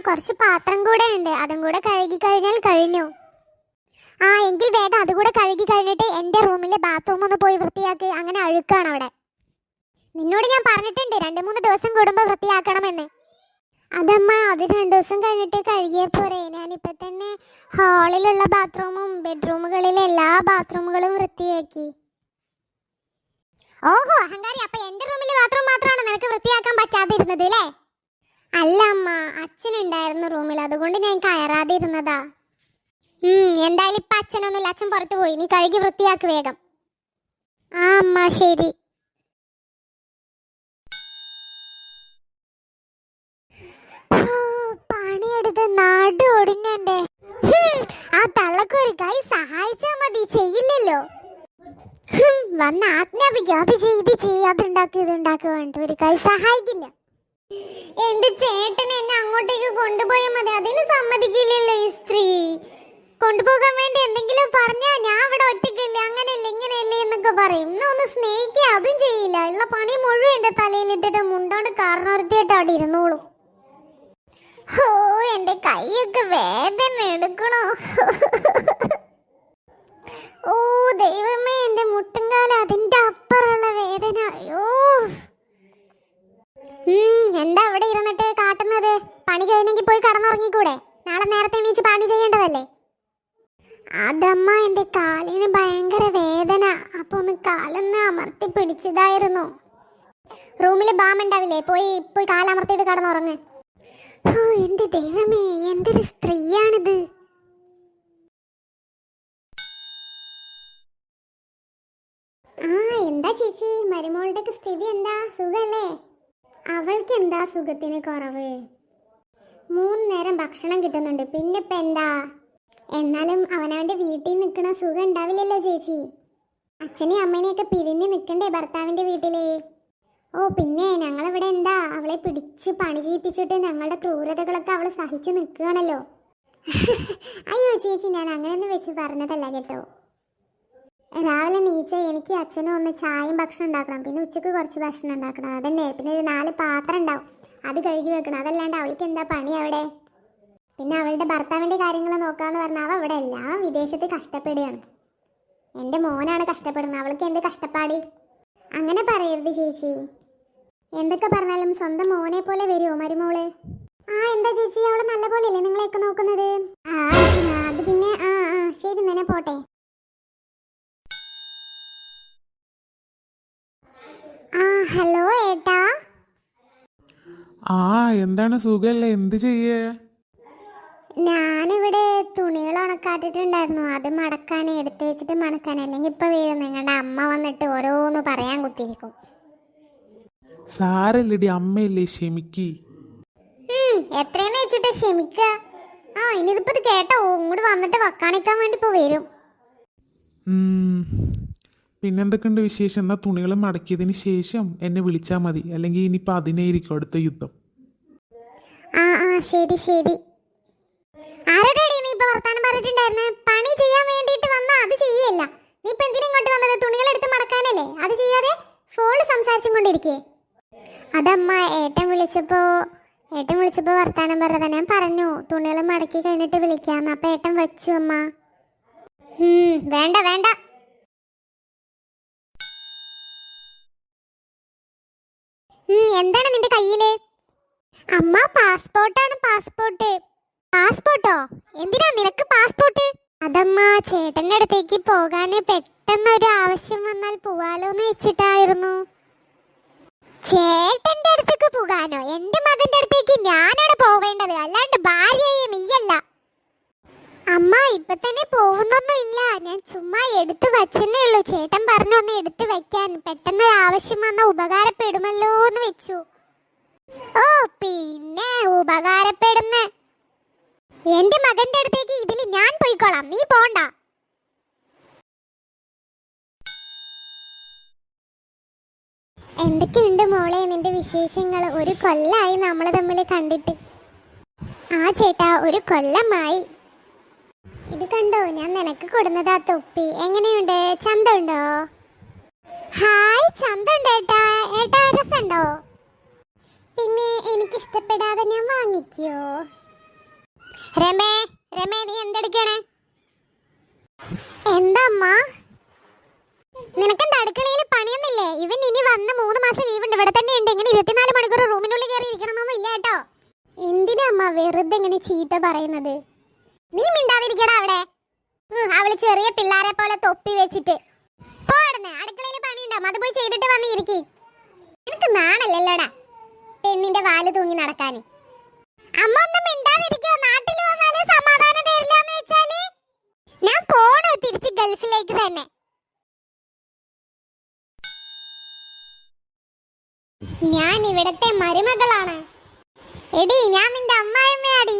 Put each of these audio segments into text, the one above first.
കുറച്ച് പാത്രം കൂടെ ഉണ്ട്. അതും കൂടെ കഴുകി കഴിഞ്ഞാൽ കഴിഞ്ഞു. ആ എങ്കിൽ വേഗം അതുകൂടെ കഴുകി കഴിഞ്ഞിട്ട് എന്റെ റൂമിലെ ബാത്റൂം ഒന്ന് പോയി വൃത്തിയാക്ക്. അങ്ങനെ അഴുക്കാണ് അവിടെ. നിന്നോട് ഞാൻ പറഞ്ഞിട്ടുണ്ട് രണ്ട് മൂന്ന് ദിവസം കൂടുമ്പോൾ വൃത്തിയാക്കണമെന്ന്. അതമ്മ അത് രണ്ടു ദിവസം കഴിഞ്ഞിട്ട് കഴുകിയ പോരെ. ഞാനിപ്പോൾ തന്നെ ഹാളിലുള്ള ബാത്റൂമും ബെഡ്റൂമുകളിലെ എല്ലാ ബാത്റൂമുകളും വൃത്തിയാക്കി. ഓഹോ അഹങ്കാരി. അപ്പൊ എന്റെ റൂമിലെ ബാത്റൂം മാത്രമാണ് നിനക്ക് വൃത്തിയാക്കാൻ പറ്റാതിരുന്നത് അല്ലേ? അല്ല അമ്മ അച്ഛനുണ്ടായിരുന്നു റൂമിൽ. അതുകൊണ്ട് ഞാൻ കയറാതിരുന്നതാ. എന്തായാലും ഇപ്പൊ അച്ഛനൊന്നുമില്ല. അച്ഛൻ പുറത്തു പോയി. നീ കഴുകി വൃത്തിയാക്ക് വേഗം. ആ അമ്മ ശരി. പണിയെടുത്ത് നാട് ഒടിഞ്ഞെന്റെ ആ തള്ളക്കൊരു കൈ സഹായിച്ചാ മതി. ചെയ്യില്ലല്ലോ. വന്ന് ആജ്ഞാപിക്കും. അത് ചെയ്ത് ചെയ്യും. അത് ഉണ്ടാക്കി ഇത് ഉണ്ടാക്കി വേണ്ട ഒരു കൈ സഹായിക്കില്ല. എന്റെ ചേട്ടൻ എന്നെ അങ്ങോട്ടേക്ക് കൊണ്ടുപോയാൽ മതി. അതിന് സമ്മതിക്കില്ലല്ലോ ഈ സ്ത്രീ. കൊണ്ടുപോകാൻ വേണ്ടി എന്തെങ്കിലും പറഞ്ഞാ ഞാൻ ഇവിടെ ഒറ്റയ്ക്കില്ല അങ്ങനെയല്ല ഇങ്ങനെയല്ലേ എന്നൊക്കെ പറയും. ഇന്ന് ഒന്ന് സ്നേഹിക്കുക അതും ചെയ്യില്ല. ഉള്ള പണി മുഴുവൻ എന്റെ തലയിൽ ഇട്ടിട്ട് മുണ്ടോണ്ട് കാരണവൃത്തിയായിട്ട് അവിടെ ഇരുന്നോളൂ. ഹോ എന്റെ കൈയൊക്കെ വേദന എടുക്കണോ? ഓ ദൈവമേ എന്റെ മുട്ടുംകാല അതിന്റെ അപ്പുറമുള്ള വേദന. അയ്യോ. എന്താ അവിടെ ഇരുന്നിട്ട് കാട്ടുന്നത്? പണി കഴിഞ്ഞെങ്കിൽ പോയി കടന്നുറങ്ങിക്കൂടെ? നാളെ നേരത്തെ എണീച്ച് പണി ചെയ്യേണ്ടതല്ലേ? അതമ്മ എന്റെ കാലിന് ഭയങ്കര വേദന. അപ്പൊ ഒന്ന് കാലൊന്ന് അമർത്തി പിടിച്ചതായിരുന്നു. റൂമിൽ ബാം ഉണ്ടാവില്ലേ? പോയി പോയി കാലമർത്തിയിട്ട് കടന്നുറങ്ങ്. എന്റെ ദൈവമേ എന്തൊരു സ്ത്രീയാണിത്. ആ എന്താ ചേച്ചി? മരുമോളുടെ സ്ഥിതി എന്താ? സുഖല്ലേ? അവൾക്ക് എന്താ സുഖത്തിന് കുറവ്? മൂന്ന് നേരം ഭക്ഷണം കിട്ടുന്നുണ്ട്. പിന്നെ ഇപ്പൊ എന്താ? എന്നാലും അവനവന്റെ വീട്ടിൽ നിൽക്കണ സുഖം ഉണ്ടാവില്ലല്ലോ ചേച്ചി. അച്ഛനെയും അമ്മേനെയൊക്കെ പിരിഞ്ഞ് നിൽക്കണ്ടേ ഭർത്താവിന്റെ വീട്ടിൽ? ഓ പിന്നെ ഞങ്ങളിവിടെ എന്താ? അവളെ പിടിച്ച് പണി ചെയ്യിപ്പിച്ചിട്ട് ഞങ്ങളുടെ ക്രൂരതകളൊക്കെ അവൾ സഹിച്ചു നിൽക്കുകയാണല്ലോ. അയ്യോ ചേച്ചി ഞാൻ അങ്ങനെയൊന്നും വെച്ച് പറഞ്ഞതല്ല കേട്ടോ. രാവിലെ നീച്ച എനിക്ക് അച്ഛനും ഒന്ന് ചായയും ഭക്ഷണം ഉണ്ടാക്കണം. പിന്നെ ഉച്ചയ്ക്ക് കുറച്ച് ഭക്ഷണം ഉണ്ടാക്കണം. അതന്നെ. പിന്നെ ഒരു നാല് പാത്രം ഉണ്ടാവും. അത് കഴുകി വെക്കണം. അതല്ലാണ്ട് അവൾക്ക് എന്താ പണി അവിടെ? പിന്നെ അവളുടെ ഭർത്താവിന്റെ കാര്യങ്ങൾ നോക്കാന്ന് പറഞ്ഞാൽ അവ അല്ല. അവൻ വിദേശത്ത് കഷ്ടപ്പെടുകയാണ്. എന്റെ മോനാണ് കഷ്ടപ്പെടുന്നത്. അവൾക്ക് എന്ത് കഷ്ടപ്പാടി? അങ്ങനെ പറയരുത് ചേച്ചി. എന്തൊക്കെ പറഞ്ഞാലും സ്വന്തം മോനെ പോലെ വരുമോ മരുമോൾ. ആ എന്താ ചേച്ചി? അവൾ നല്ല പോലെയല്ലേ നിങ്ങളെയൊക്കെ നോക്കുന്നത്? ആ അത് പിന്നെ ആ ആ ശരി നിന്നെ പോട്ടെ. ആ ഹലോ ഏട്ടാ. ആ എന്താണ് സുഖല്ലേ? എന്ത് ചെയ്യേ? ഞാനിവിടെ തുണികൾ ഉണക്കാട്ടിട്ടുണ്ടായിരുന്നു അത് മടക്കാൻ എടുത്ത് വെച്ചിട്ട് മടക്കാൻ അല്ലെങ്കിൽ ഇപ്പൊ വീഴും നിങ്ങളുടെ അമ്മ വന്നിട്ട് ഓരോന്ന് പറയാൻ കുത്തിയിരിക്കും. സാരല്ലടി അമ്മയല്ലേ? ക്ഷമിക്ക്. എത്രയെന്ന് വെച്ചിട്ട് ക്ഷമിക്ക. ആ ഇനിയിപ്പോ ഇത് കേട്ടോ. ഇങ്ങോട്ട് വന്നിട്ട് വക്കാണിക്കാൻ വേണ്ടി ഇപ്പൊ വരും. പിന്നെന്തൊക്കെയുണ്ട് വിശേഷം? എന്നാൽ തുണികൾ മടക്കിയതിന് ശേഷം എന്നെ വിളിച്ചാൽ മതി. അല്ലെങ്കിൽ ഇനിയിപ്പോൾ അതിനായിരിക്കും അടുത്ത യുദ്ധം. ആ ആ ശരി ശരി. ആരോടാടി നീ ഇപ്പൊ വർത്താനം പറഞ്ഞിട്ടുണ്ടായിരുന്നെ? പണി ചെയ്യാൻ വേണ്ടിയിട്ട് വന്നാ അത് ചെയ്യല്ല. നീ ഇപ്പൊ എന്തിനാ ഇങ്ങോട്ട് വന്നത്? തുണികൾ എടുത്ത് മടക്കാനല്ലേ? അത് ചെയ്യാതെ ഫോണിൽ സംസാരിച്ചും കൊണ്ടിരിക്കേ. അതമ്മ ഏട്ടൻ വിളിച്ചപ്പോ ഏട്ടൻ വിളിച്ചപ്പോ വർത്താനം പറഞ്ഞതാ. ഞാൻ പറഞ്ഞു തുണികൾ മടക്കി കഴിഞ്ഞിട്ട് വിളിക്കാന്ന്. അപ്പൊ ഏട്ടൻ വെച്ചു അമ്മ. വേണ്ട വേണ്ട. എന്താണ് നിന്റെ കയ്യിൽ? അമ്മ പാസ്പോർട്ടാണ് പാസ്പോർട്ട്. പാസ്പോർട്ടോ? എന്തിനാ നിനക്ക് പാസ്പോർട്ട്? അതമ്മ ചേട്ടന്റെ അടുത്തേക്ക് പോകാൻ പെട്ടെന്ന് ഒരു ആവശ്യം വന്നാൽ പോവാലോ എന്ന് വെച്ചിട്ടായിരുന്നു. ചേട്ടന്റെ അടുത്തേക്ക് പോകാനോ? എന്റെ മകന്റെ അടുത്തേക്ക് ഞാനാണ് പോവേണ്ടത്. അല്ലാണ്ട് ഭാര്യയെ നീയല്ല. അമ്മ ഇപ്പൊ തന്നെ പോകുന്നൊന്നും ഇല്ല ഞാൻ ചുമ്മാ എടുത്തു വച്ചെന്നേ ഉള്ളൂ. ചേട്ടൻ പറഞ്ഞു ഒന്ന് എടുത്തു വെക്കാൻ പെട്ടെന്ന് ആവശ്യം വന്ന ഉപകാരപ്പെടുമല്ലോ എന്ന് വെച്ചു. ഓ പിന്നെ ഉപകാരപ്പെടുന്ന. എന്റെ മകന്റെ അടുത്തേക്ക് ഇതിൽ ഞാൻ പോയിക്കോളാം. നീ പോണ്ട. എന്തൊക്കെയുണ്ട് മോളെ? നിന്റെ വിശേഷങ്ങൾ ഒരു കൊല്ലായി നമ്മൾ തമ്മിൽ കണ്ടിട്ട്. ആ ചേട്ടാ ഒരു കൊല്ലമായി. ഇത് കണ്ടോ? ഞാൻ നിനക്ക് കൊടുന്നതാ തൊപ്പി. എങ്ങനെയുണ്ട്? ചന്തമുണ്ടോ? ഹായ് ചന്തമുണ്ട് ഏട്ടാ. ഏട്ടാ രസമുണ്ടോ? പിന്നെ എനിക്ക് ഇഷ്ടപ്പെടാതെ ഞാൻ വാങ്ങിക്കോ. രമേ രമേ നീ എന്തെടുക്കണേ? എന്താ നിനക്ക് നിനക്കെന്താ അടുക്കളയിൽ പണിയൊന്നില്ലേ ഇവൻ ഇനി വന്ന മൂന്ന് മാസം ലീവ് ഉണ്ട് ഇവിടെ തന്നെ ഉണ്ട്. ഇങ്ങനെ ഇരുപത്തിനാല് മണിക്കൂർ റൂമിനുള്ളിൽ കയറി ഇരിക്കണമെന്നൊന്നും ഇല്ല കേട്ടോ. എന്തിനാ അമ്മ വെറുതെ ഇങ്ങനെ ചീത്ത പറയുന്നത്? നീ മിണ്ടാതിരിക്കടാ അവിടെ. അവൾ ചെറിയ പിള്ളാരെ പോലെ തൊപ്പി വെച്ചിട്ട്. പോടുന്നെ അടുക്കളയിൽ പണിയുണ്ടാവും അത് പോയി ചെയ്തിട്ട് വന്ന് എനിക്ക് നാണല്ലല്ലോടാ? പെണ്ണിന്റെ വാൽ തൂങ്ങി നടക്കാന്. അമ്മ ഒന്ന് മിണ്ടാതിരിക്കോ. നാട്ടിൽ വന്നാൽ സമാധാനം തരില്ലാന്ന് വെച്ചാൽ. ഞാൻ പോണു തിരിച്ച് ഗൾഫിലേക്ക് തന്നെ. ഞാൻ ഇവിടത്തെ മരുമകളാണ്. എടി ഞാൻ നിന്റെ അമ്മായിമ്മയാടി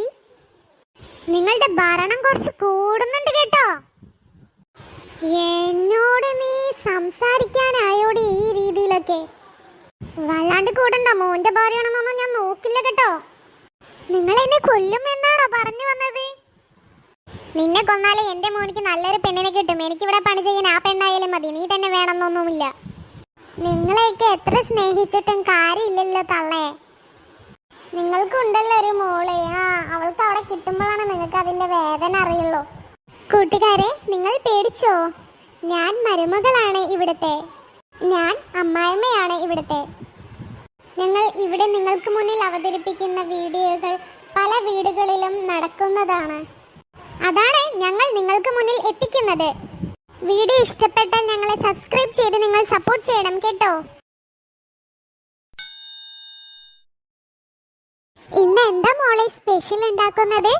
നിങ്ങളുടെ ഭരണം കുറച്ച് കൂടുന്നുണ്ട് കേട്ടോ. എന്നോട് നീ സംസാരിക്കാനായോടി ഈ രീതിയിലൊക്കെ? വല്ലാണ്ട് കൂടണ്ട? മോന്റെ ഭാര്യയാണെന്നൊന്നും ഞാൻ നോക്കില്ല കേട്ടോ. നിങ്ങൾ എന്നെ കൊല്ലും എന്നാണോ പറഞ്ഞു വന്നത്? നിന്നെ കൊന്നാലേ എന്റെ മോനിക്ക് നല്ലൊരു പെണ്ണിനെ കിട്ടും. എനിക്കിവിടെ പണി ചെയ്യാൻ ആ പെണ്ണായാലും മതി. നീ തന്നെ വേണമെന്നൊന്നുമില്ല. നിങ്ങളെയൊക്കെ എത്ര സ്നേഹിച്ചിട്ടും കാര്യമില്ലല്ലോ തള്ളേ. നിങ്ങൾക്കുണ്ടല്ലോ ഒരു മോളെ. ആ അവൾക്ക് അവിടെ കിട്ടുമ്പോഴാണ് നിങ്ങൾക്ക് അതിന്റെ വേദന അറിയുള്ളൂ. കൂട്ടുകാരെ നിങ്ങൾ പേടിച്ചോ? ഞാൻ മരുമകളാണ് ഇവിടുത്തെ. ഞാൻ അമ്മായിമ്മയാണ് ഇവിടുത്തെ. ഞങ്ങൾ ഇവിടെ നിങ്ങൾക്ക് മുന്നിൽ അവതരിപ്പിക്കുന്ന വീഡിയോകൾ പല വീടുകളിലും നടക്കുന്നതാണ്. അതാണ് ഞങ്ങൾ നിങ്ങൾക്ക് മുന്നിൽ എത്തിക്കുന്നത്. വീഡിയോ ഇഷ്ടപ്പെട്ടാൽ ഞങ്ങളെ സബ്സ്ക്രൈബ് ചെയ്ത് നിങ്ങൾ സപ്പോർട്ട് ചെയ്യണം കേട്ടോ. ഇന്ന് എന്താ മോളെ സ്പെഷ്യൽ ഉണ്ടാക്കുന്നത്?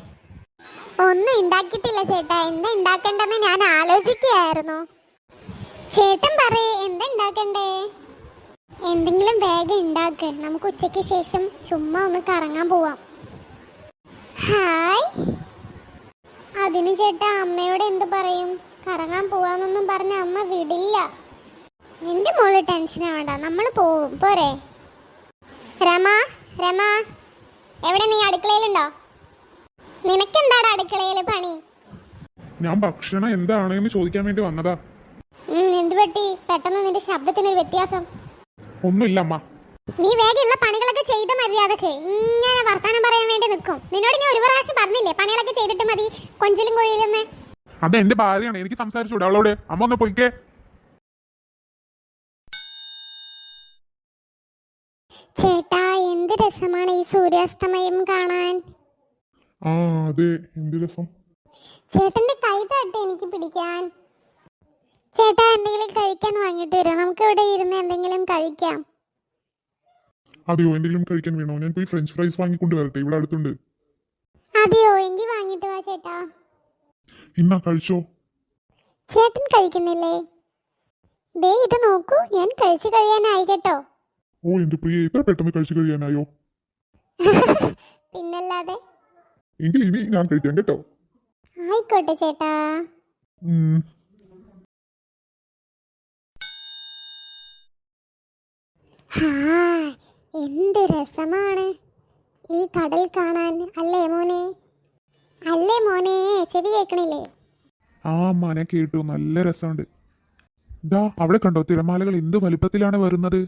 ഒന്നും ഉണ്ടാക്കിയിട്ടില്ല ചേട്ടാ. എന്താ ഉണ്ടാക്കണ്ടെന്ന് ഞാൻ ആലോചിക്കുകയായിരുന്നു. ചേട്ടൻ പറയേ എന്താ ഉണ്ടാക്കണ്ടേ? എന്തെങ്കിലും വേഗം ഉണ്ടാക്ക്. നമുക്ക് ഉച്ചയ്ക്ക് ശേഷം ചുമ്മാ ഒന്ന് കറങ്ങാൻ പോവാം. ഹായ്. അതിന് ചേട്ടാ അമ്മയോട് എന്ത് പറയും? കറങ്ങാൻ പോവാന്നൊന്നും പറഞ്ഞ അമ്മ വിടില്ല. എന്റെ മോൾ ടെൻഷൻ ആവണ്ട നമ്മൾ പോവും. പോരെ. രമ രമ. എവിടെ നീ അടുക്കളയിലുണ്ടോ? നിനക്കെന്താടാ അടുക്കളയിൽ പണി? ഞാൻ ഭക്ഷണം എന്താണ് എന്ന് ചോദിക്കാൻ വേണ്ടി വന്നതാ. എന്ത് പറ്റി? പെട്ടെന്ന് നിന്റെ ശബ്ദത്തിനൊരു വ്യത്യാസം. ഒന്നുമില്ല അമ്മ. നീ വേഗമുള്ള പണികളൊക്കെ ചെയ്ത മര്യാദയ്ക്ക്. ഇങ്ങനെ വർത്താനം പറയാൻ വേണ്ടി നിൽക്കും നിന്നോട് ഞാൻ ഒരു പ്രാവശ്യം പറഞ്ഞില്ലേ പണികളൊക്കെ ചെയ്തിട്ട് മതി കൊഞ്ചിലും കുഴിയിലെന്ന് അത് എന്റെ ഭാര്യയാണ്. എനിക്ക് സംസാരിച്ചു അവളോട്? അമ്മ ഒന്ന് പൊയ്ക്കേ ചേട്ടാ എന്ത് രസമാണ് ഈ സൂര്യാസ്തമയം കാണാൻ? ആ അതെ. എന്ത് രസം? ചേട്ടന്റെ കൈ തട്ടി എനിക്ക് പിടിക്കാൻ. ചേട്ടാ എന്തെങ്കിലും കഴിക്കാൻ വാങ്ങിട്ട് വരും? നമുക്ക് ഇവിടെ ഇരുന്ന് എന്തെങ്കിലും കഴിക്കാം. അതെയോ? എന്തെങ്കിലും കഴിക്കാൻ വേണോ? ഞാൻ പോയി ഫ്രഞ്ച് ഫ്രൈസ് വാങ്ങിക്കൊണ്ട് വരട്ടെ. ഇവിടെ അടുത്തുണ്ട്. അതെയോ? എങ്കിൽ വാങ്ങിട്ട് വാ ചേട്ടാ. ഇന്നാ കഴിച്ചോ. ചേട്ടൻ കഴിക്കുന്നില്ലേ? ദേ ഇത് നോക്കൂ. ഞാൻ കഴിച്ചു കഴിയാനായി കേട്ടോ. ഓ എന്റെ പ്രിയ. ഇത്ര പെട്ടെന്ന് കഴിച്ചു കഴിയാനായോ? പിന്നല്ലാതെ? എങ്കിൽ ഇനി ഞാൻ കഴിക്കാം കേട്ടോ. ആയിക്കോട്ടെ ചേട്ടാ. എന്ത് രസമാണ്. ഈ കടൽ കാണാൻ അല്ലേ മോനെ? അല്ലേ മോനെ ചെവി കേൾക്കണില്ലേ? ആ മോനെ കേട്ടു. നല്ല രസമുണ്ട്. ദാ അവിടെ കണ്ടോ? തിരമാലകൾ എന്ത് വലിപ്പത്തിലാണ് വരുന്നത്?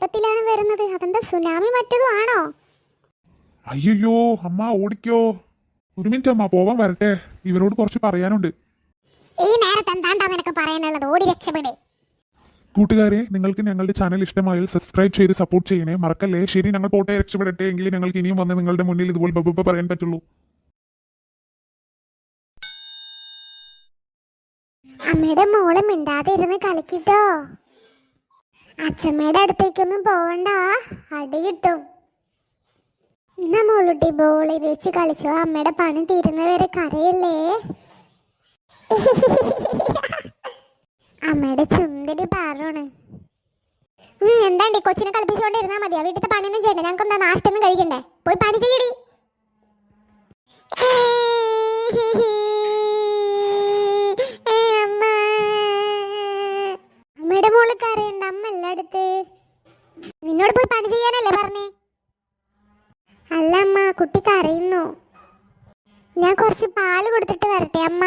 വലിപ്പത്തിലാണ് വരുന്നത്. അതെന്താ സുനാമി മറ്റതും ആണോ? അയ്യോ അമ്മ ഓടിക്കോ. ഒരു മിനിറ്റ് അമ്മ പോവാൻ വരട്ടെ. ഇവരോട് കുറച്ച് പറയാനുണ്ട്. ഈ നേരത്തെ എന്താണ്ടാ നിനക്ക് പറയാനുള്ളത്? ഓടി രക്ഷപ്പെടേ. കൂട്ടുകാരെ നിങ്ങൾക്ക് ഞങ്ങളുടെ ചാനൽ ഇഷ്ടമായാൽ സബ്സ്ക്രൈബ് ചെയ്ത് സപ്പോർട്ട് ചെയ്യണേ. മറക്കല്ലേ? ശരി ഞങ്ങൾ പോട്ടെ രക്ഷപ്പെടട്ടെ. എങ്കിലും ഞങ്ങൾക്ക് ഇനിയും വന്ന് നിങ്ങളുടെ മുന്നിൽ ഇതുപോലെ ബബ്ബ പറയാൻ പറ്റുള്ളൂ. അമ്മയുടെ മോളെ മിണ്ടാതെ ഇരുന്ന് കളിക്കിട്ടോ. അച്ഛമ്മയുടെ അടുത്തേക്കൊന്നും പോവണ്ട. അടി കിട്ടും. എന്നാ മോളുട്ടി ബോളി വെച്ച് കളിച്ചോ. അമ്മയുടെ പണി തീരുന്നവരെ കരയല്ലേ? അമ്മയുടെ ചുന്തിരി പാറാണ്. എന്താണ്ടി? കൊച്ചിനെ കളിപ്പിച്ചുകൊണ്ടിരുന്നാ മതിയാ വീട്ടിലത്തെ പണിയൊന്നും ചെയ്യണ്ട. ഞങ്ങൾക്ക് എന്താ നാഷ്ടൊന്നും കഴിക്കണ്ടേ? പോയി പണി ചെയ്യടി. മോൾ കരയുണ്ട് അമ്മ എല്ലായിടത്ത് നിന്നോട് പോയി പണി ചെയ്യാനല്ലേ പറഞ്ഞേ? അല്ല അമ്മ കുട്ടിക്ക് കരയുന്നു. ഞാൻ കുറച്ച് പാൽ കൊടുത്തിട്ട് വരട്ടെ അമ്മ.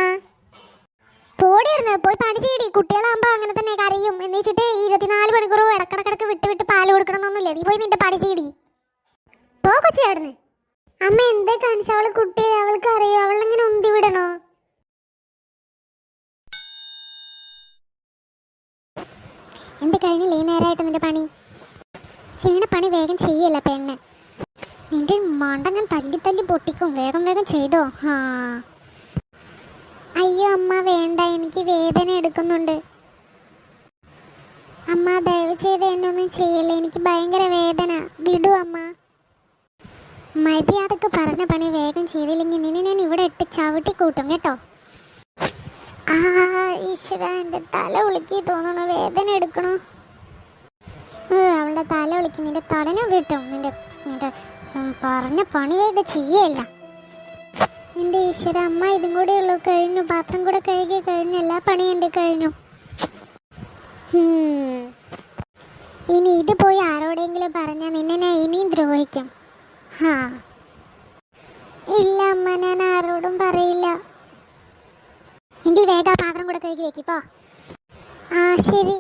പോടിയിരുന്നു പോയി പണി ചെയ്യടി. കുട്ടികളാകുമ്പോൾ അങ്ങനെ തന്നെ കരയും. എന്ന് വെച്ചിട്ട് ഇരുപത്തിനാല് മണിക്കൂർ ഇടക്കിടക്കിടക്ക് വിട്ട് വിട്ട് പാൽ കൊടുക്കണമെന്നൊന്നുമില്ല. നീ പോയി നിന്റെ പണി ചെയ്യടി. പോ കൊച്ചി അവിടുന്ന്. അമ്മ എന്തേ കാണിച്ചു? അവൾ കുട്ടി അവൾക്ക് അറിയോ? അവളിങ്ങനെ ഒന്തി വിടണോ? എന്ത് കഴിഞ്ഞില്ലേ ഈ നേരമായിട്ട് നിന്റെ പണി? ചെയ്യണ പണി വേഗം ചെയ്യല്ല പെണ്ണ്. നിന്റെ മണ്ട ഞാൻ തല്ലി തല്ലി പൊട്ടിക്കും. വേഗം വേഗം ചെയ്തോ? ആ അയ്യോ അമ്മ വേണ്ട. എനിക്ക് വേദന എടുക്കുന്നുണ്ട്. അമ്മ ദയവ് ചെയ്ത് എന്നെ ഒന്നും ചെയ്യല്ലേ. എനിക്ക് ഭയങ്കര വേദന. വിടൂ അമ്മ. മര്യാദയ്ക്ക് പറഞ്ഞ പണി വേഗം ചെയ്തില്ലെങ്കിൽ നിന്നെ ഞാൻ ഇവിടെ ഇട്ട് ചവിട്ടി കൂട്ടും കേട്ടോ? ആ ഈശ്വര എന്റെ തല ഒളിക്കി തോന്നണു വേദന എടുക്കണു. അവളുടെ തല ഉളുക്കി നിന്റെ തലനെ വിട്ടും നിന്റെ നിന്റെ പറഞ്ഞ പണി വേഗം ചെയ്യല്ല. എന്റെ ഈശ്വര അമ്മ ഇതും കൂടെ ഉള്ളൂ കഴിഞ്ഞു. പാത്രം കൂടെ കഴുകി കഴിഞ്ഞു. എല്ലാ പണിയും എന്റെ കഴിഞ്ഞു. ഇനി ഇത് പോയി ആരോടെങ്കിലും പറഞ്ഞാൽ നിന്നെ ഞാൻ ഇനിയും ദ്രോഹിക്കും. ഹാ. ഇല്ല അമ്മ ഞാൻ ആരോടും പറയില്ല. എങ്കിൽ വേഗം പാത്രം കൂടെ കഴുകി വെക്കിപ്പോ ആ ശരി.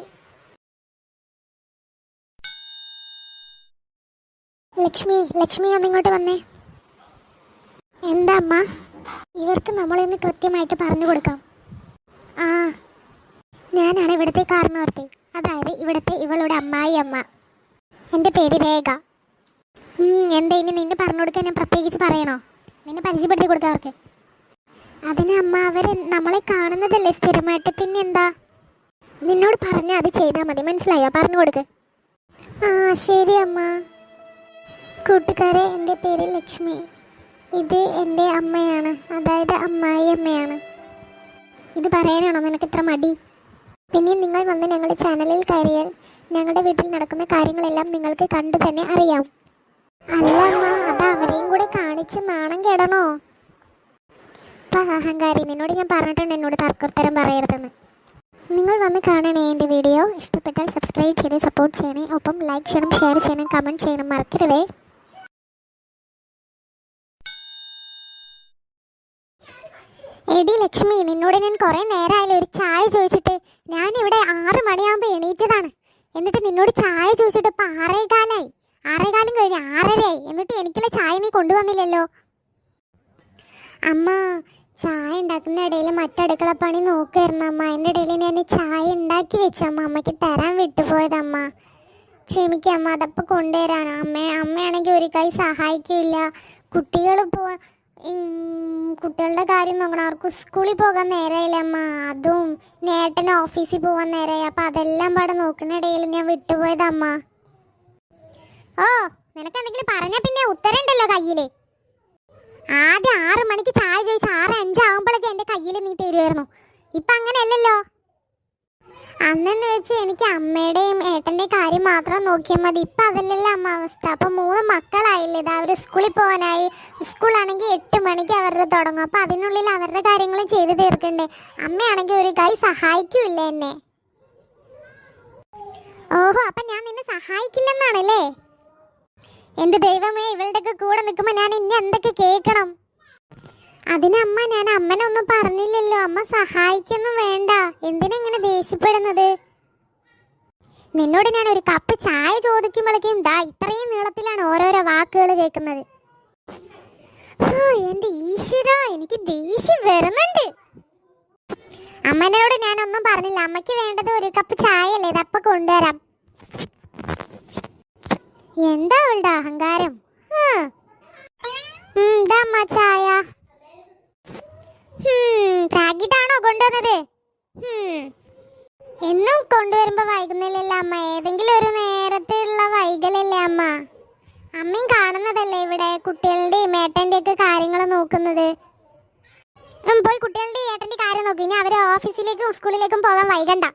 ലക്ഷ്മി ലക്ഷ്മി ഒന്നിങ്ങോട്ട് വന്നേ. എന്താ അമ്മ? ഇവർക്ക് നമ്മളൊന്ന് കൃത്യമായിട്ട് പറഞ്ഞു കൊടുക്കാം ആ ഞാനാണ് ഇവിടുത്തെ കാരണവർത്തി അതായത് ഇവിടുത്തെ ഇവളുടെ അമ്മായി അമ്മ എന്റെ പേര് രേഖ ഉം, എന്താ ഇനി നിന്നെ പറഞ്ഞു കൊടുക്കാൻ ഞാൻ പ്രത്യേകിച്ച് പറയണോ നിന്നെ പരിചയപ്പെടുത്തി കൊടുക്കാം അവർക്ക് അതിന് അമ്മ അവർ കാണുന്നതല്ലേ സ്ഥിരമായിട്ട്? പിന്നെന്താ? നിന്നോട് പറഞ്ഞാൽ അത് ചെയ്താൽ മതി. മനസ്സിലായോ? പറഞ്ഞു കൊടുക്ക്. ആ ശരി അമ്മ. കൂട്ടുകാരെ എന്റെ പേര് ലക്ഷ്മി. ഇത് എന്റെ അമ്മയാണ്. അതായത് അമ്മായി അമ്മയാണ്. ഇത് പറയാനാണോ? നിനക്ക് ഇത്ര മടി? പിന്നെ നിങ്ങൾ വന്ന് ഞങ്ങളുടെ ചാനലിൽ കയറിയാൽ ഞങ്ങളുടെ വീട്ടിൽ നടക്കുന്ന കാര്യങ്ങളെല്ലാം നിങ്ങൾക്ക് കണ്ടു തന്നെ അറിയാം. അല്ല അമ്മ അത് അവരെയും കൂടെ കാണിച്ച് നാണം കെടണോ? ഇപ്പൊ അഹങ്കാരി നിന്നോട് ഞാൻ പറഞ്ഞിട്ടുണ്ട് എന്നോട് തർക്കോത്തരം പറയരുതെന്ന്. നിങ്ങൾ വന്ന് കാണണേ എന്റെ വീഡിയോ. ഇഷ്ടപ്പെട്ടാൽ സബ്സ്ക്രൈബ് ചെയ്ത് സപ്പോർട്ട് ചെയ്യണേ. ഒപ്പം ലൈക്ക് ചെയ്യണം ഷെയർ ചെയ്യണം കമന്റ് ചെയ്യണം മറക്കരുതേ. എടി ലക്ഷ്മി നിന്നോട് ഞാൻ കുറെ നേരമായാലും ഒരു ചായ ചോദിച്ചിട്ട്. ഞാൻ ഇവിടെ ആറ് മണിയാകുമ്പോൾ എണീറ്റതാണ്. എന്നിട്ട് നിന്നോട് ചായ ചോദിച്ചിട്ട് ഇപ്പം ആറേകാലായി. ആറേകാലം കഴിഞ്ഞ് ആറരയായി. എന്നിട്ട് എനിക്കുള്ള ചായ നീ കൊണ്ടുവന്നില്ലല്ലോ. അമ്മ ചായ ഉണ്ടാക്കുന്ന ഇടയിൽ മറ്റടുക്കള പണി നോക്കുമായിരുന്നു അമ്മ. അതിന്റെ ഇടയിൽ ഞാൻ ചായ ഉണ്ടാക്കി വെച്ചമ്മ അമ്മയ്ക്ക് തരാൻ വിട്ടുപോയതമ്മ അമ്മ. അതപ്പോൾ കൊണ്ടുവരാനോ അമ്മ അമ്മയാണെങ്കിൽ ഒരു കൈ സഹായിക്കില്ല. കുട്ടികൾ പോ കുട്ടികളുടെ കാര്യം നോക്കണം. അവർക്ക് സ്കൂളിൽ പോകാൻ നേരമില്ല അമ്മ? അതും നേട്ടൻ ഓഫീസിൽ പോകാൻ നേരമായി. അപ്പം അതെല്ലാം പാടെ നോക്കുന്ന ഇടയിൽ ഞാൻ വിട്ടുപോയതമ്മ ഓ നിനക്ക് എന്തെങ്കിലും പറഞ്ഞാൽ പിന്നെ ഉത്തരം ഉണ്ടല്ലോ കയ്യിൽ. ആദ്യം ആറ് മണിക്ക് ചായ ചോദിച്ച് ആറ് അഞ്ചാവുമ്പോഴൊക്കെ എന്റെ കയ്യിൽ നീ തരുമായിരുന്നു ഇപ്പം അങ്ങനെയല്ലല്ലോ. അന്നെന്ന് വെച്ച് എനിക്ക് അമ്മയുടെയും ഏട്ടന്റെയും കാര്യം മാത്രം നോക്കിയാൽ മതി. ഇപ്പം അതല്ലല്ലോ അമ്മ അവസ്ഥ. അപ്പം മൂന്ന് മക്കളായില്ലേ. ഇതാ അവർ സ്കൂളിൽ പോകാനായി. സ്കൂളാണെങ്കിൽ എട്ട് മണിക്ക് അവരുടെ തുടങ്ങും. അപ്പം അതിനുള്ളിൽ അവരുടെ കാര്യങ്ങളും ചെയ്തു തീർക്കണ്ടേ. അമ്മയാണെങ്കിൽ ഒരു കൈ സഹായിക്കൂല്ല എന്നെ? ഓഹോ അപ്പം ഞാൻ നിന്നെ സഹായിക്കില്ലെന്നാണല്ലേ? എന്റെ ദൈവമേ ഇവളുടെയൊക്കെ കൂടെ നിൽക്കുമ്പോൾ ഞാൻ ഇനി എന്തൊക്കെ കേൾക്കണം? അതിനമ്മ ഞാൻ അമ്മനെ ഒന്നും പറഞ്ഞില്ലല്ലോ. അമ്മ സഹായിക്കൊന്നും വേണ്ട. എന്തിനാ ഇങ്ങനെ ദേഷ്യപ്പെടുന്നത്? നിന്നോട് ഞാൻ ഒരു കപ്പ് ചായ ചോദിക്കുമ്പോഴേക്കും ദാ ഇത്രയും നീളത്തിലാണ് ഓരോരോ വാക്കുകൾ കേൾക്കുന്നത്. എന്റെ ഈശ്വര എനിക്ക് ദേഷ്യം വരുന്നുണ്ട്. അമ്മനോട് ഞാൻ ഒന്നും പറഞ്ഞില്ല. അമ്മയ്ക്ക് വേണ്ടത് ഒരു കപ്പ് ചായ അല്ലേ ഇതപ്പ കൊണ്ടുവരാം. എന്താ അവളുടെ അഹങ്കാരം ആ. ഉം, ദാ അമ്മ ചായ പ്രാഗിട്ടാണോ കൊണ്ടുവന്നത് ഹും. എന്നും കൊണ്ടുവരുമ്പോ വൈകുന്നില്ലല്ലോ അമ്മ ഏതെങ്കിലും ഒരു നേരത്തുള്ള വൈകലല്ലേ അമ്മ അമ്മയും കാണുന്നതല്ലേ ഇവിടെ കുട്ടികളുടെയും ഏട്ടന്റെ ഒക്കെ കാര്യങ്ങൾ നോക്കുന്നത് ഉം, പോയി കുട്ടികളുടെ ഏട്ടന്റെ കാര്യം നോക്കി ഇനി അവർ ഓഫീസിലേക്കും സ്കൂളിലേക്കും പോകാൻ വൈകണ്ട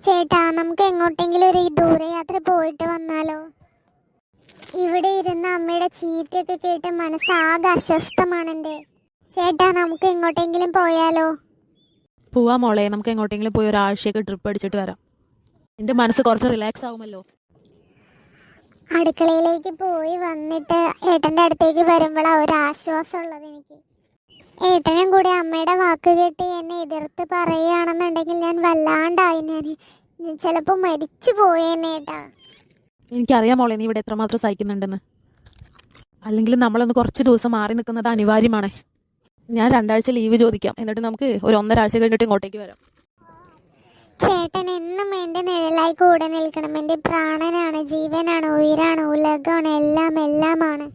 ചേട്ടാ നമുക്ക് എങ്ങോട്ടെങ്കിലും ഒരു ദൂരയാത്ര പോയിട്ട് വന്നാലോ ഇവിടെ ഇരുന്ന് അമ്മയുടെ ചീത്തയൊക്കെ കേട്ട് മനസ്സാകെ ചേട്ടാ നമുക്ക് എങ്ങോട്ടെങ്കിലും പോയാലോ? പോവാ മോളെ നമുക്ക് എങ്ങോട്ടെങ്കിലും പോയി ഒരാഴ്ചയൊക്കെ ട്രിപ്പ് അടിച്ചിട്ട് വരാം. എന്റെ മനസ്സ് കുറച്ച് റിലാക്സ് ആവുമല്ലോ. അടുക്കളയിലേക്ക് പോയി വന്നിട്ട് ഏട്ടന്റെ അടുത്തേക്ക് വരുമ്പോഴാണ് ഒരു ആശ്വാസം ഉള്ളത് എനിക്ക്. ഏട്ടനും കൂടി അമ്മയുടെ വാക്ക് കേട്ട് എന്നെ എതിർത്ത് പറയുകയാണെന്നുണ്ടെങ്കിൽ ഞാൻ വല്ലാണ്ടായി ഞാൻ ചിലപ്പോൾ മരിച്ചു പോയേനേട്ടാ എനിക്കറിയാം മോളെ നീ ഇവിടെ എത്രമാത്രം സഹിക്കുന്നുണ്ടെന്ന്. അല്ലെങ്കിൽ നമ്മളൊന്ന് കുറച്ച് ദിവസം മാറി നിൽക്കുന്നത് അനിവാര്യമാണ്. ഞാൻ രണ്ടാഴ്ച ലീവ് ചോദിക്കാം. എന്നിട്ട് നമുക്ക് ഒരു ഒന്നരാഴ്ച കഴിഞ്ഞിട്ട് ഇങ്ങോട്ടേക്ക് വരാം. ചേട്ടൻ എന്നും എന്റെ നിഴലായി കൂടെ നിൽക്കണം. എന്റെ പ്രാണനാണ് ജീവനാണ് ഉയരാണ് ഉലകമാണ് എല്ലാം എല്ലാമാണ്.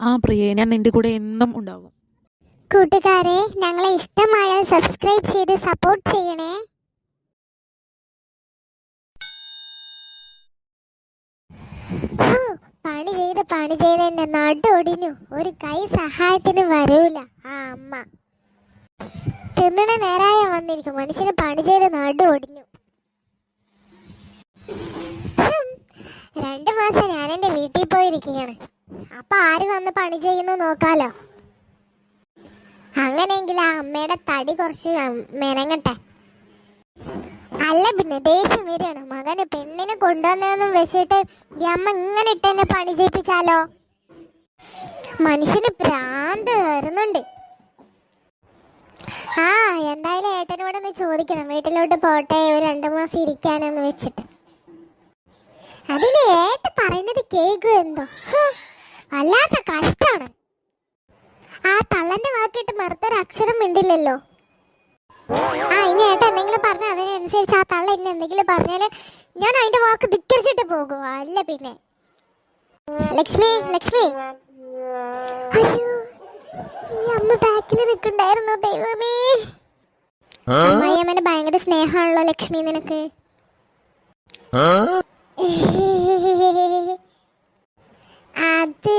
ആ പ്രിയേ ഞാൻ നിന്റെ കൂടെ എന്നും ഉണ്ടാവും. കൂട്ടുകാരെ ഞങ്ങളെ ഇഷ്ടമായാൽ സബ്സ്ക്രൈബ് ചെയ്ത് സപ്പോർട്ട് ചെയ്യണേ. പണി ചെയ്ത് പണി ചെയ്ത് എന്റെ നടുഒടിഞ്ഞു ഒരു കൈ സഹായത്തിന് വരൂല. ആ അമ്മ. തിന്നണ നേരായ വന്നിരിക്കും. മനുഷ്യന് പണി ചെയ്ത് നടു ഒടിഞ്ഞു. ഹും, രണ്ട് മാസം ഞാൻ എന്റെ വീട്ടിൽ പോയിരിക്കുകയാണ്. അപ്പൊ ആര് വന്ന് പണി ചെയ്യുന്നു നോക്കാലോ? അങ്ങനെയെങ്കിൽ ആ അമ്മയുടെ തടി കുറച്ച് മെനങ്ങട്ടെ. അല്ല പിന്നെ ദേഷ്യം വരികയാണ്. മകന് പെണ്ണിനെ കൊണ്ടുവന്നതെന്നും വെച്ചിട്ട് അമ്മ ഇങ്ങനെ ഇട്ട് എന്നെ പണി ചെയ്യിപ്പിച്ചാലോ? മനുഷ്യന് ഭ്രാന്ത് വരുന്നുണ്ട്. ആ എന്തായാലും ഏട്ടനോട് ഒന്ന് ചോദിക്കണം. വീട്ടിലോട്ട് പോട്ടെ ഒരു രണ്ടു മാസം ഇരിക്കാനെന്ന് വെച്ചിട്ട്. അതിന് ഏട്ട പറയുന്നത് കേൾക്കും എന്തോ? വല്ലാത്ത കഷ്ടാണ്. ആ തള്ളന്റെ വാക്കിട്ട് മറുത്തൊരു അക്ഷരം മിണ്ടില്ലല്ലോ. ആ ഇനി ഏട്ട എന്തെങ്കിലും പറഞ്ഞാൽ അതിനനുസരിച്ച് ആ തള്ള ഇനി എന്തെങ്കിലും പറഞ്ഞാൽ ഞാൻ അതിന്റെ വാക്ക് ധിക്കരിച്ചിട്ട് പോകും. അല്ല പിന്നെ. ലക്ഷ്മി ലക്ഷ്മി. അയ്യോ ഈ അമ്മ ബാക്കിൽ നിൽക്കണ്ടായിരുന്നു ദൈവമേ. അമ്മായിയമ്മേനെ ഭയങ്കര സ്നേഹമാണല്ലോ ലക്ഷ്മി നിനക്ക്. അത്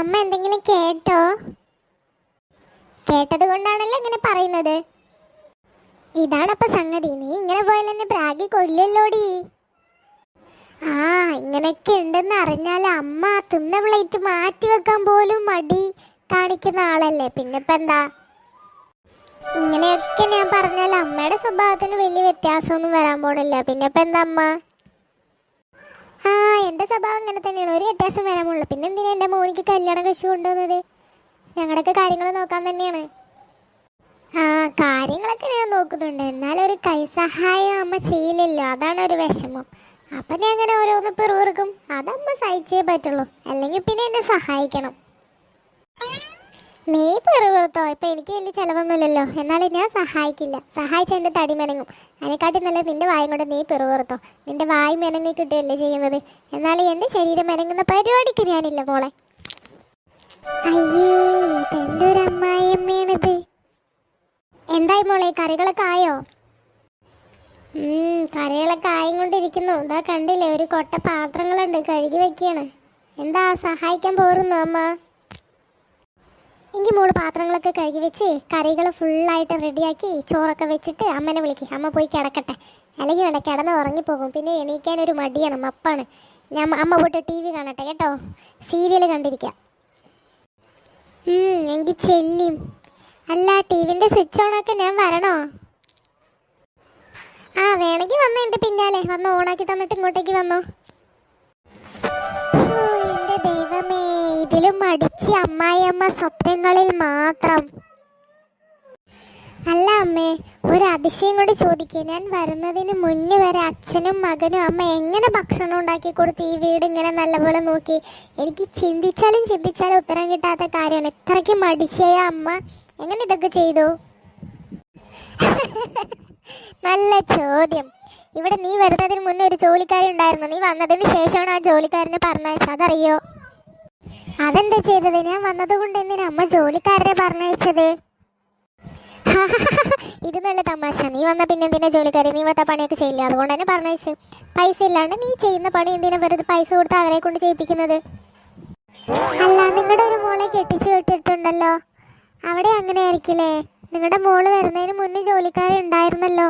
അമ്മ എന്തെങ്കിലും കേട്ടോ? കേട്ടത് കൊണ്ടാണല്ലോ ഇങ്ങനെ പറയുന്നത്. ഇതാണപ്പൊ സംഗതി. നീ ഇങ്ങനെ പോയാൽ എന്നെ പ്രാഗി കൊല്ലല്ലോടി. ആ ഇങ്ങനെയൊക്കെ ഉണ്ടെന്ന് അറിഞ്ഞാൽ അമ്മ തിന്ന പ്ലേറ്റ് മാറ്റി വെക്കാൻ പോലും മടി കാണിക്കുന്ന ആളല്ലേ. പിന്നെ ഇപ്പൊ എന്താ? ഇങ്ങനെയൊക്കെ ഞാൻ പറഞ്ഞാൽ അമ്മയുടെ സ്വഭാവത്തിന് വലിയ വ്യത്യാസമൊന്നും വരാൻ പോണില്ല. പിന്നെ ഇപ്പൊ എന്താ അമ്മ? ആ എന്റെ സ്വഭാവം ഇങ്ങനെ തന്നെയാണ്. ഒരു വ്യത്യാസം വരാൻ പോണില്ല. പിന്നെ എന്തിനാ എന്റെ മോനിക്ക് കല്യാണം കഴിച്ചു കൊണ്ടുവന്നത്? ഞങ്ങളുടെയൊക്കെ കാര്യങ്ങൾ നോക്കാൻ തന്നെയാണ്. കാര്യങ്ങളൊക്കെ ഞാൻ നോക്കുന്നുണ്ട്. എന്നാലും ഒരു കൈസഹായം അമ്മ ചെയ്യില്ലല്ലോ. അതാണ് ഒരു വിഷമം. അപ്പൊ ഞാൻ അങ്ങനെ ഓരോന്ന് പിറുപിറുക്കും. അതമ്മ സഹിച്ചേ പറ്റുള്ളൂ. അല്ലെങ്കിൽ പിന്നെ എന്നെ സഹായിക്കണം. നീ പിറുപിറുത്തോ? ഇപ്പൊ എനിക്ക് വലിയ ചെലവൊന്നുമില്ലല്ലോ. എന്നാലും ഞാൻ സഹായിക്കില്ല. സഹായിച്ച എന്റെ തടി മെനങ്ങും. അതിനെക്കാട്ടി നല്ല നിന്റെ വായും കൊണ്ട് നീ പിറുപിറുത്തോ? നിന്റെ വായ് മെനങ്ങി കിട്ടുകയല്ലേ ചെയ്യുന്നത്? എന്നാലും എന്റെ ശരീരം മെനങ്ങുന്ന പരിപാടിക്ക് ഞാനില്ല മോളെ. അയ്യേ ഇതെന്തൊരു അമ്മായിയമ്മയാണിത്. എന്തായി മോളെ? കറികളൊക്കെ ആയോ? കറികളൊക്കെ ആയും കൊണ്ടിരിക്കുന്നു ഇതാ കണ്ടില്ലേ ഒരു കൊട്ട പാത്രങ്ങളുണ്ട് കഴുകി വെക്കുകയാണ് എന്താ സഹായിക്കാൻ പോരുന്നു അമ്മ? എങ്കിൽ മോൾ പാത്രങ്ങളൊക്കെ കഴുകി വെച്ച് കറികൾ ഫുള്ളായിട്ട് റെഡിയാക്കി ചോറൊക്കെ വെച്ചിട്ട് അമ്മനെ വിളിക്കും. അമ്മ പോയി കിടക്കട്ടെ. അല്ലെങ്കിൽ വേണ്ട കിടന്ന് ഉറങ്ങിപ്പോകും. പിന്നെ എണീക്കാൻ ഒരു മടിയാണ് മപ്പാണ്. ഞാൻ അമ്മ പോയിട്ട് ടി വി കാണട്ടെ കേട്ടോ. സീരിയൽ കണ്ടിരിക്കാം. എങ്കിൽ ചെല്ലിയും അല്ല ടിവിന്റെ സ്വിച്ച് ഒക്കെ ഞാൻ വരണോ? ആ വേണമെങ്കിൽ വന്നോ എന്റെ പിന്നാലെ. വന്ന് ഓണാക്കി തന്നിട്ട് ഇങ്ങോട്ടേക്ക് വന്നോ. ദൈവമേ ഇതിലും മടിച്ച് അമ്മായിയമ്മ സ്വപ്നങ്ങളിൽ മാത്രം. ഒരു അതിശയം കൊണ്ട് ചോദിക്കുക ഞാൻ വരുന്നതിന് മുന്നേ വരെ അച്ഛനും മകനും അമ്മ എങ്ങനെ ഭക്ഷണം ഉണ്ടാക്കി കൊടുത്ത് ഈ വീട് ഇങ്ങനെ നല്ലപോലെ നോക്കി? എനിക്ക് ചിന്തിച്ചാലും ചിന്തിച്ചാലും ഉത്തരം കിട്ടാത്ത കാര്യമാണ്. ഇത്രയ്ക്ക് മടിച്ചയ അമ്മ. എങ്ങനെ ഇതൊക്കെ ചെയ്തു? നല്ല ചോദ്യം. ഇവിടെ നീ വരുന്നതിന് മുന്നേ ഒരു ജോലിക്കാരി ഉണ്ടായിരുന്നു. നീ വന്നതിന് ശേഷമാണ് ആ ജോലിക്കാരനെ പറഞ്ഞയച്ചത്. അതറിയോ? അതെന്താ ചെയ്തത്? ഞാൻ വന്നത് കൊണ്ട് എന്തിനാ അമ്മ ജോലിക്കാരനെ പറഞ്ഞയച്ചത്? ഇത് നല്ല തമാശ നീ വന്ന പിന്നെ എന്തിനാ ജോലിക്കാരി? നീ വന്ന പണിയൊക്കെ ചെയ്യില്ല? അതുകൊണ്ട് തന്നെ പറഞ്ഞയച്ചു പൈസ ഇല്ലാണ്ട് നീ ചെയ്യുന്ന പണി എന്തിനാ വെറുതെ പൈസ കൊടുത്ത് അവരെ കൊണ്ട് ചെയ്യിപ്പിക്കുന്നത്? അല്ല നിങ്ങളുടെ ഒരു മോളെ കെട്ടിച്ചു വിട്ടിട്ടുണ്ടല്ലോ. അവിടെ അങ്ങനെ ആയിരിക്കില്ലേ നിങ്ങളുടെ മോൾ വരുന്നതിന് മുന്നേ ജോലിക്കാരുണ്ടായിരുന്നല്ലോ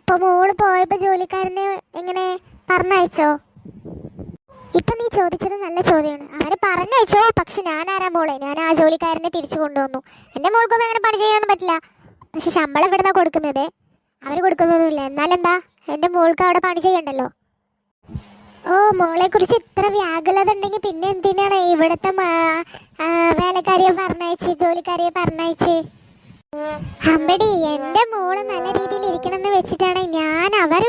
ഇപ്പൊ മോൾ പോയപ്പോ ജോലിക്കാരനെ എങ്ങനെ പറഞ്ഞയച്ചോ? ഇപ്പൊ നീ ചോദിച്ചത് നല്ല ചോദ്യമാണ് അവരെ പറഞ്ഞയച്ചോ പക്ഷെ ഞാൻ ആരാ മോളെ? ഞാൻ ആ ജോലിക്കാരനെ തിരിച്ചു കൊണ്ടുവന്നു. എന്റെ മോൾക്കൊന്നും അങ്ങനെ പണി ചെയ്യാനൊന്നും പറ്റില്ല. പക്ഷെ ശമ്പളം ഇവിടുന്നാ കൊടുക്കുന്നത്. അവർ കൊടുക്കുന്നൊന്നുമില്ല. എന്നാലെന്താ? എന്റെ മോൾക്ക് അവിടെ പണി ചെയ്യണ്ടല്ലോ. ഓ മോളെ കുറിച്ച് ഇത്ര വ്യാകുലത ഉണ്ടെങ്കിൽ പിന്നെ എന്തിനാണ് ഇവിടുത്തെ വേലക്കാരിയെ പറഞ്ഞയച്ച് ജോലിക്കാരിയെ പറഞ്ഞയച്ച്? അമ്പടി എന്റെ മോൾ നല്ല രീതിയിൽ ഇരിക്കണം എന്ന് വെച്ചിട്ടാണ് ഞാൻ അവർ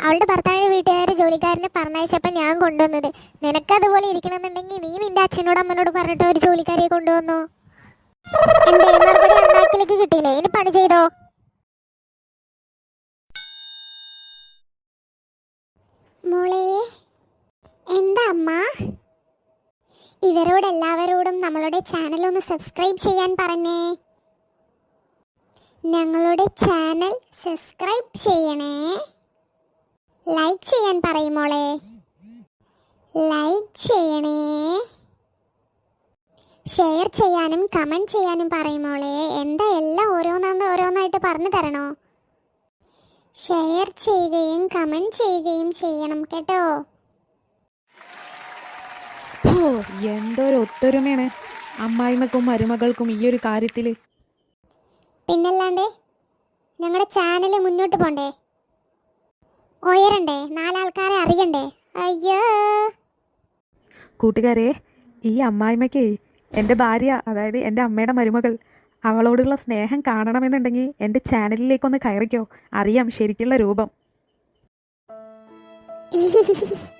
അവളുടെ ഭർത്താവിന്റെ വീട്ടുകാർ ജോലിക്കാരനെ പറഞ്ഞയച്ചപ്പോൾ ഞാൻ കൊണ്ടുവന്നത്. നിനക്കതുപോലെ ഇരിക്കണമെന്നുണ്ടെങ്കിൽ നീ നിന്റെ അച്ഛനോട് അമ്മനോട് പറഞ്ഞിട്ട് ഒരു ജോലിക്കാരിയെ കൊണ്ടുവന്നു? എന്തേ മറുപടി ഉണ്ടാക്കിലേക്ക് കിട്ടിയില്ലേ? ഇനി പണി ചെയ്തോ? മോളെ എന്താ അമ്മ? ഇവരോടെല്ലാവരോടും നമ്മളുടെ ചാനൽ ഒന്ന് സബ്സ്ക്രൈബ് ചെയ്യാൻ പറഞ്ഞേ. ഞങ്ങളുടെ ചാനൽ സബ്സ്ക്രൈബ് ചെയ്യണേ. ലൈക്ക് ചെയ്യാൻ പറയും മോളെ. ലൈക്ക് ചെയ്യണേ. ഷെയർ ചെയ്യാനും കമന്റ് ചെയ്യാനും പറയുമോളെ എന്താ എല്ലാം ഓരോന്നാന്ന് ഓരോന്നായിട്ട് പറഞ്ഞു തരണോ? ഷെയർ ചെയ്യുകയും കമന്റ് ചെയ്യുകയും ചെയ്യണം കേട്ടോ. ഓ എന്തൊരു ഒത്തൊരുമയാണ് അമ്മായിമക്കും മരുമകൾക്കും ഈ ഒരു കാര്യത്തിൽ പിന്നല്ലാണ്ട് ഞങ്ങളുടെ ചാനൽ മുന്നോട്ട് പോണ്ടേ? ഉയരണ്ടേ? നാലാൾക്കാരെ അറിയണ്ടേ? അയ്യോ. കൂട്ടുകാരെ ഈ അമ്മായിമ്മയ്ക്ക് എന്റെ ഭാര്യ അതായത് എന്റെ അമ്മയുടെ മരുമകൾ അവളോടുള്ള സ്നേഹം കാണണമെന്നുണ്ടെങ്കിൽ എന്റെ ചാനലിലേക്കൊന്ന് കയറിക്കോ. അറിയാം ശരിക്കുള്ള രൂപം.